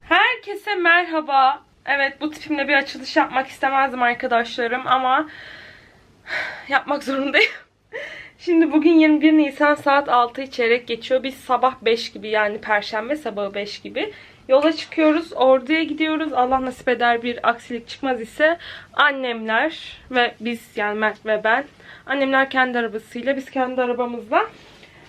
Herkese merhaba. Evet bu tipimle bir açılış yapmak istemezdim arkadaşlarım ama yapmak zorundayım. Şimdi bugün 21 Nisan saat 6 çeyrek geçiyor. Biz sabah 5 gibi yani perşembe sabahı 5 gibi yola çıkıyoruz. Orduya gidiyoruz. Allah nasip eder bir aksilik çıkmaz ise annemler ve biz yani Mert ve ben. Annemler kendi arabasıyla biz kendi arabamızla.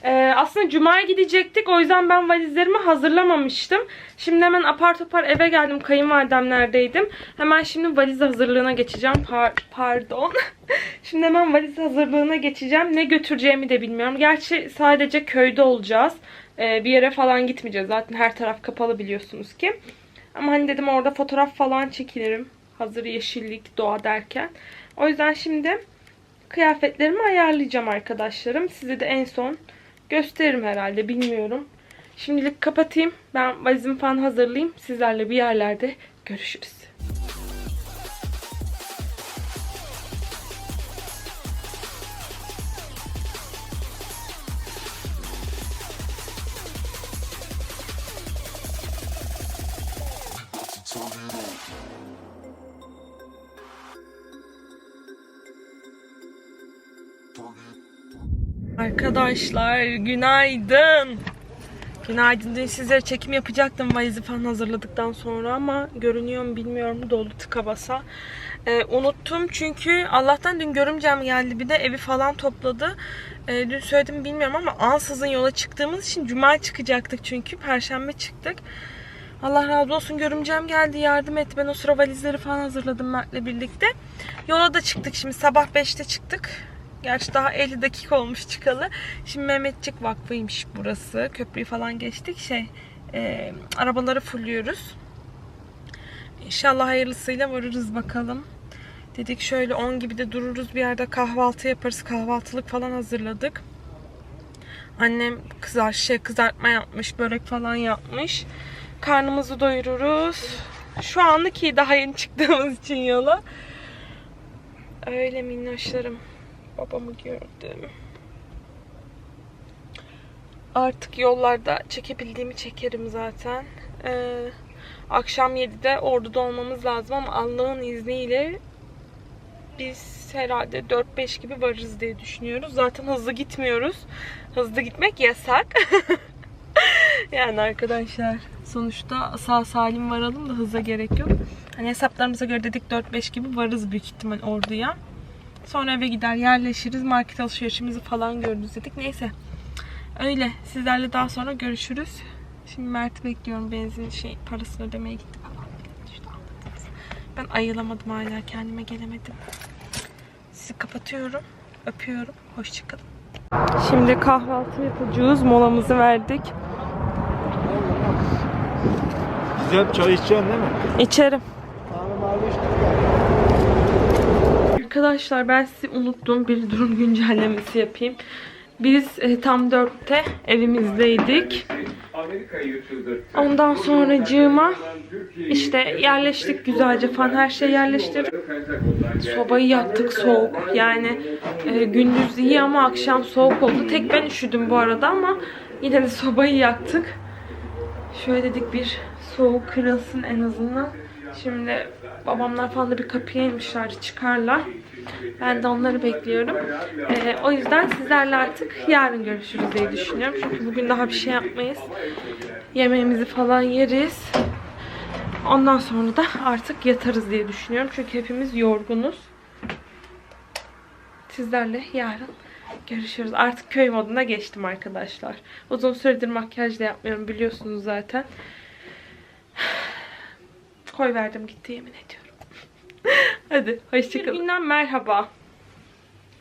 Ee, aslında Cuma'ya gidecektik. O yüzden ben valizlerimi hazırlamamıştım. Şimdi hemen apar topar eve geldim. Kayınvalidemlerdeydim. Hemen şimdi valiz hazırlığına geçeceğim. Par- pardon. şimdi hemen valiz hazırlığına geçeceğim. Ne götüreceğimi de bilmiyorum. Gerçi sadece köyde olacağız. Ee, bir yere falan gitmeyeceğiz. Zaten her taraf kapalı biliyorsunuz ki. Ama hani dedim orada fotoğraf falan çekilirim. Hazır yeşillik, doğa derken. O yüzden şimdi kıyafetlerimi ayarlayacağım arkadaşlarım. Size de en son gösteririm herhalde bilmiyorum. Şimdilik kapatayım. Ben valizimi falan hazırlayayım. Sizlerle bir yerlerde görüşürüz. Arkadaşlar günaydın. Günaydın. Dün size çekim yapacaktım valizi falan hazırladıktan sonra ama görünüyor mu bilmiyorum dolu tıka basa. Ee, unuttum çünkü Allah'tan dün görümcem geldi bir de evi falan topladı. Ee, dün söyledim bilmiyorum ama ansızın yola çıktığımız için cuma çıkacaktık çünkü perşembe çıktık. Allah razı olsun görümcem geldi yardım etti. Ben o sıra valizleri falan hazırladım Mert'le birlikte. Yola da çıktık şimdi sabah 5'te çıktık. Gerçi daha 50 dakika olmuş çıkalı. Şimdi Mehmetçik Vakfı'ymış burası. Köprüyü falan geçtik. Şey, e, arabaları fulluyoruz. İnşallah hayırlısıyla varırız bakalım. Dedik şöyle 10 gibi de dururuz bir yerde kahvaltı yaparız. Kahvaltılık falan hazırladık. Annem kızar şey kızartma yapmış, börek falan yapmış. Karnımızı doyururuz. Şu anlık iyi daha yeni çıktığımız için yola. Öyle minnoşlarım. Babamı gördüm. Artık yollarda çekebildiğimi çekerim zaten. Ee, akşam 7'de orduda olmamız lazım ama Allah'ın izniyle biz herhalde 4-5 gibi varırız diye düşünüyoruz. Zaten hızlı gitmiyoruz. Hızlı gitmek yasak. yani arkadaşlar sonuçta sağ salim varalım da hıza gerek yok. Hani hesaplarımıza göre dedik 4-5 gibi varırız büyük ihtimal orduya. Sonra eve gider yerleşiriz. Market alışverişimizi falan görürüz dedik. Neyse. Öyle. Sizlerle daha sonra görüşürüz. Şimdi Mert'i bekliyorum. Benzin şey parasını ödemeye gitti falan. İşte. Ben ayılamadım hala. Kendime gelemedim. Sizi kapatıyorum. Öpüyorum. Hoşçakalın. Şimdi kahvaltı yapacağız. Molamızı verdik. Güzel çay içeceksin değil mi? İçerim. Arkadaşlar ben sizi unuttum. Bir durum güncellemesi yapayım. Biz e, tam 4'te evimizdeydik. Ondan sonracığıma işte yerleştik güzelce falan her şey yerleştirdik. Sobayı yaktık soğuk. Yani e, gündüz iyi ama akşam soğuk oldu. Tek ben üşüdüm bu arada ama yine de sobayı yaktık. Şöyle dedik bir soğuk kırılsın en azından. Şimdi babamlar falan da bir kapıya inmişler çıkarlar. Ben de onları bekliyorum. Ee, o yüzden sizlerle artık yarın görüşürüz diye düşünüyorum. Çünkü bugün daha bir şey yapmayız. Yemeğimizi falan yeriz. Ondan sonra da artık yatarız diye düşünüyorum. Çünkü hepimiz yorgunuz. Sizlerle yarın görüşürüz. Artık köy moduna geçtim arkadaşlar. Uzun süredir makyaj da yapmıyorum biliyorsunuz zaten. Koy verdim gitti yemin ediyorum. Hadi hoşçakalın. Günden merhaba.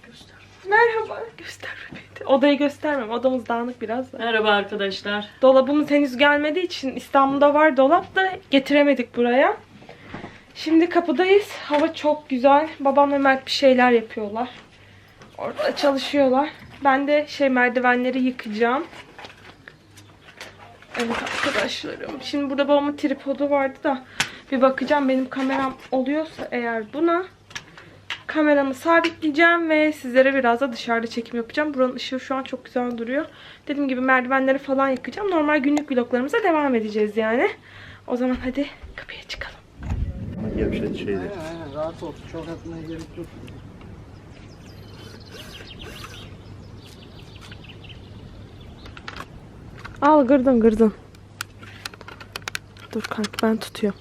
Göster. Merhaba. Göster bebeği. Odayı göstermem. Odamız dağınık biraz. da. Merhaba arkadaşlar. Dolabımız henüz gelmediği için İstanbul'da var dolap da getiremedik buraya. Şimdi kapıdayız. Hava çok güzel. Babam ve Mert bir şeyler yapıyorlar. Orada çalışıyorlar. Ben de şey merdivenleri yıkacağım. Evet arkadaşlarım. Şimdi burada babamın tripodu vardı da bir bakacağım benim kameram oluyorsa eğer buna kameramı sabitleyeceğim ve sizlere biraz da dışarıda çekim yapacağım. Buranın ışığı şu an çok güzel duruyor. Dediğim gibi merdivenleri falan yıkacağım. Normal günlük vloglarımıza devam edeceğiz yani. O zaman hadi kapıya çıkalım. Ama gevşet şeyleri. Aynen rahat ol. Çok atmaya gerek yok. Al gırdın gırdın. Dur kanka ben tutuyorum.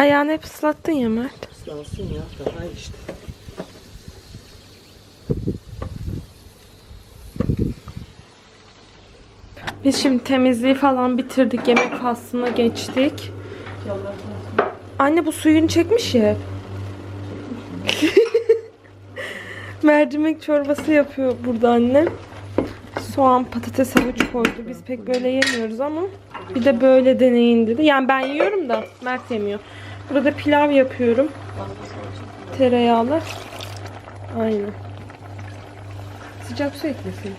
Ayağını hep ıslattın ya Mert. Islansın ya. Daha işte. Biz şimdi temizliği falan bitirdik. Yemek faslına geçtik. Anne bu suyunu çekmiş ya. Mercimek çorbası yapıyor burada annem. Soğan, patates, havuç koydu. Biz pek böyle yemiyoruz ama bir de böyle deneyin dedi. Yani ben yiyorum da Mert yemiyor. Burada pilav yapıyorum. Tereyağlı. Aynen. Sıcak su eklesin.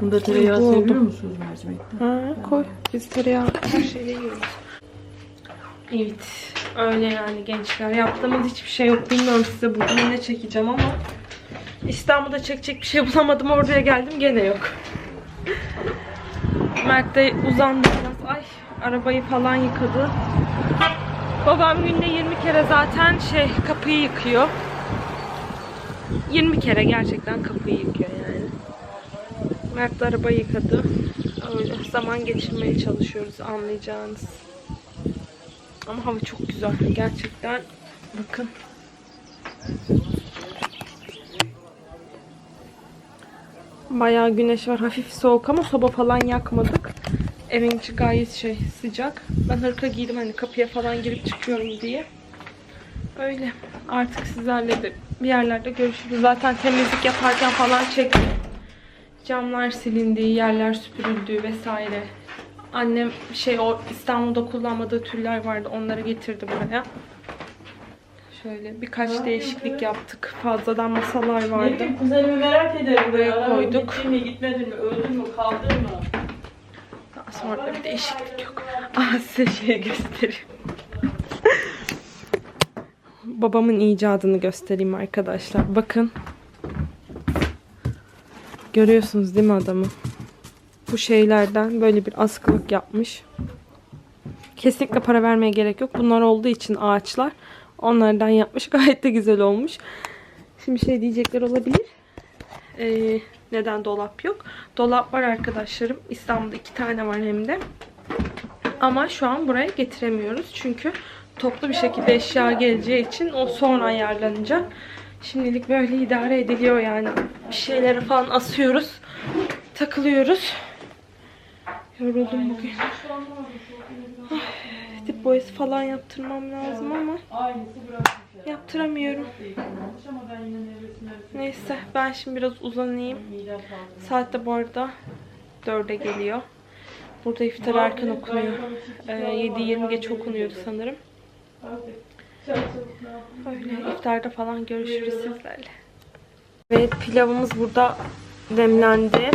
Bunda tereyağı Bu oldu. seviyor musunuz mercimekten? Ha, koy. Biz tereyağı her şeyi yiyoruz. Evet. Öyle yani gençler. Yaptığımız hiçbir şey yok. Bilmiyorum size bugün ne çekeceğim ama İstanbul'da çekecek bir şey bulamadım. Oraya geldim gene yok. Mert de uzandı biraz. Ay arabayı falan yıkadı. Babam günde 20 kere zaten şey kapıyı yıkıyor. 20 kere gerçekten kapıyı yıkıyor yani. Mert de arabayı yıkadı. Öyle zaman geçirmeye çalışıyoruz anlayacağınız. Ama hava çok güzel. Gerçekten bakın. Bayağı güneş var. Hafif soğuk ama soba falan yakmadık. Evin içi gayet şey sıcak. Ben hırka giydim hani kapıya falan girip çıkıyorum diye. Öyle. Artık sizlerle de bir yerlerde görüşürüz. Zaten temizlik yaparken falan çektim. Camlar silindi, yerler süpürüldü vesaire. Annem şey o İstanbul'da kullanmadığı tüller vardı. Onları getirdi buraya. Şöyle birkaç değişiklik yaptık. Fazladan masalar vardı. Nedim kuzenimi merak ederim. Buraya ya. koyduk. Gittin mi gitmedin mi öldün mü kaldın mı? Daha sonra da bir değişiklik yok. Aa size şey göstereyim. Babamın icadını göstereyim arkadaşlar. Bakın. Görüyorsunuz değil mi adamı? Bu şeylerden böyle bir askılık yapmış. Kesinlikle para vermeye gerek yok. Bunlar olduğu için ağaçlar. Onlardan yapmış. Gayet de güzel olmuş. Şimdi şey diyecekler olabilir. Ee, neden dolap yok? Dolap var arkadaşlarım. İstanbul'da iki tane var hem de. Ama şu an buraya getiremiyoruz. Çünkü toplu bir şekilde eşya geleceği için o sonra ayarlanacak. Şimdilik böyle idare ediliyor yani. Bir şeyleri falan asıyoruz. Takılıyoruz. Yoruldum bugün. Ay, Dip boyası falan yaptırmam lazım ama. Yaptıramıyorum. Neyse ben şimdi biraz uzanayım. Saat de bu arada 4'e geliyor. Burada iftar erken okunuyor. Ee, 7.20 geç okunuyordu sanırım. Öyle iftarda falan görüşürüz sizlerle. Ve pilavımız burada demlendi.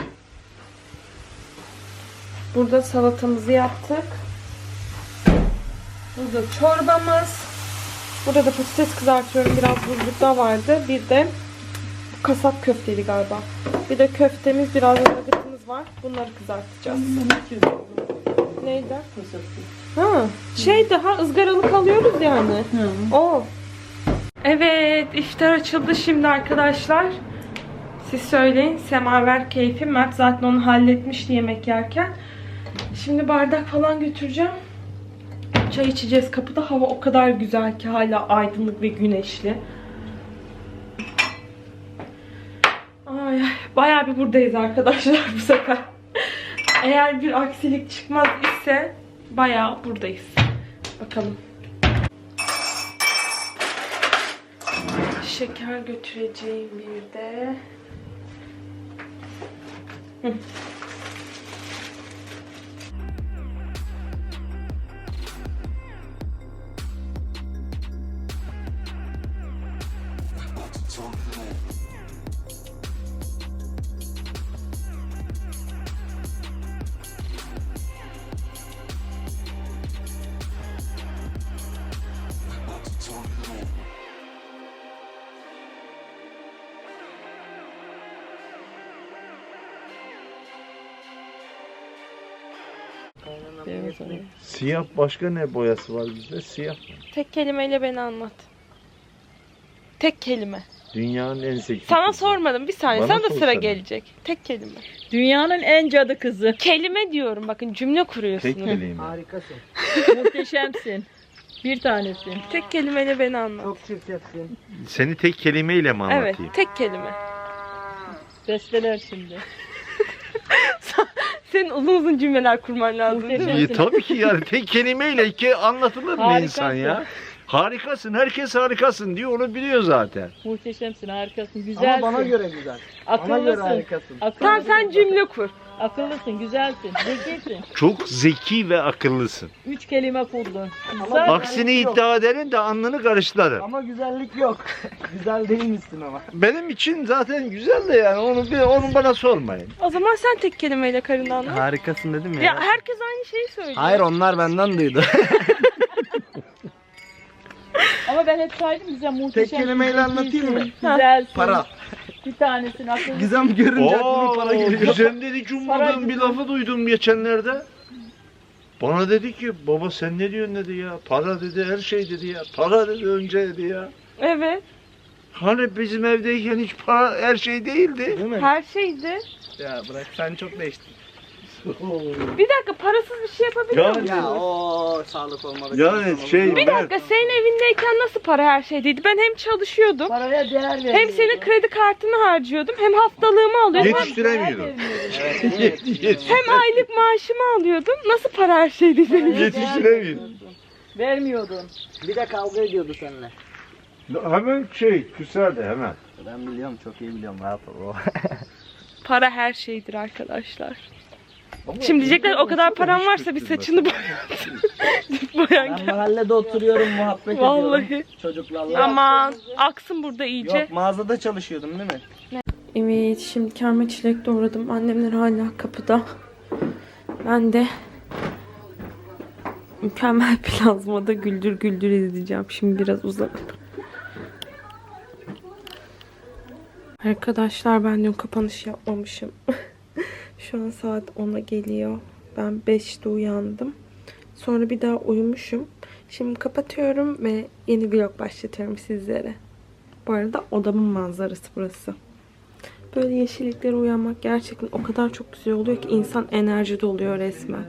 Burada salatamızı yaptık. Burada çorbamız. Burada da patates kızartıyorum. Biraz buzlukta vardı. Bir de kasap köfteli galiba. Bir de köftemiz, biraz da var. Bunları kızartacağız. Neydi? Ha, şey daha ızgaralık alıyoruz yani. O. Evet, iftar açıldı şimdi arkadaşlar. Siz söyleyin. Semaver keyfi. Mert zaten onu halletmişti yemek yerken. Şimdi bardak falan götüreceğim. Çay içeceğiz kapıda. Hava o kadar güzel ki hala aydınlık ve güneşli. Ay, bayağı bir buradayız arkadaşlar bu sefer. Eğer bir aksilik çıkmaz ise bayağı buradayız. Bakalım. Şeker götüreceğim bir de. Hı. Siyah başka ne boyası var bizde? Siyah. Tek kelimeyle beni anlat. Tek kelime. Dünyanın en zeki. Sana kızı. sormadım bir saniye. Bana Sana da sıra sorsana. gelecek. Tek kelime. Dünyanın en cadı kızı. Kelime diyorum bakın cümle Tek kuruyorsunuz. kelime. Harikasın. Muhteşemsin. Bir tanesin. Tek kelimeyle beni anlat. Çok çirkefsin. Seni tek kelimeyle mi Evet, anlatayım? tek kelime. Besteler şimdi. Senin uzun uzun cümleler kurman lazım değil mi? İyi, tabii ki yani tek kelimeyle ki anlatılır mı insan ya? Harikasın. Herkes harikasın diyor. Onu biliyor zaten. Muhteşemsin, harikasın, güzelsin. Ama bana göre güzel. Bana göre Akıllısın. harikasın. Tamam Akıllısın. sen cümle kur. Akıllısın, güzelsin, zekisin. Çok zeki ve akıllısın. Üç kelime kurdun. Ama Zaten Aksini yok. iddia ederin de alnını karıştırırım. Ama güzellik yok. güzel değilmişsin ama. Benim için zaten güzel de yani onu bir onu bana sormayın. O zaman sen tek kelimeyle karını anlat. Harikasın dedim ya. Ya herkes aynı şeyi söylüyor. Hayır onlar benden duydu. Ama ben hep saydım bize muhteşem. kelimeyle anlatayım mı? Güzelsin. Para. Bir tanesin, akıllısın. Gizem görünce aklıma para geliyor. Güzel dedi ummadığım bir lafı duydum geçenlerde. Bana dedi ki baba sen ne diyorsun dedi ya. Para dedi her şey dedi ya. Para dedi önce dedi ya. Evet. Hani bizim evdeyken hiç para her şey değildi. Değil mi? Her şeydi. Ya bırak sen çok değiştin. Bir dakika parasız bir şey yapabiliyor Yani- musun? Ya o sağlık olmadı. Yani şey Bir dakika senin evindeyken nasıl para her şeydeydi? Ben hem çalışıyordum. Paraya değer veriyorum. Hem senin kredi kartını harcıyordum. Hem haftalığımı alıyordum. Yetiştiremiyordum. Hem aylık maaşımı alıyordum. Nasıl para her şeydi benim? Yetiştiremiyordum. Vermiyordun. Bir de kavga ediyordu seninle. Hemen şey küserdi hemen. Ben biliyorum çok iyi biliyorum rahat ol. Para her şeydir arkadaşlar. Şimdi diyecekler o kadar param varsa bir saçını boyat. Boyan Ben mahallede oturuyorum muhabbet ediyorum Vallahi. çocuklarla. Aman aksın burada iyice. Yok mağazada çalışıyordum değil mi? Evet şimdi kerme çilek doğradım. Annemler hala kapıda. Ben de mükemmel plazmada güldür güldür izleyeceğim. Şimdi biraz uzanıp. Arkadaşlar ben dün kapanış yapmamışım. Şu an saat 10'a geliyor. Ben 5'te uyandım. Sonra bir daha uyumuşum. Şimdi kapatıyorum ve yeni vlog başlatıyorum sizlere. Bu arada odamın manzarası burası. Böyle yeşilliklere uyanmak gerçekten o kadar çok güzel oluyor ki insan enerjide oluyor resmen.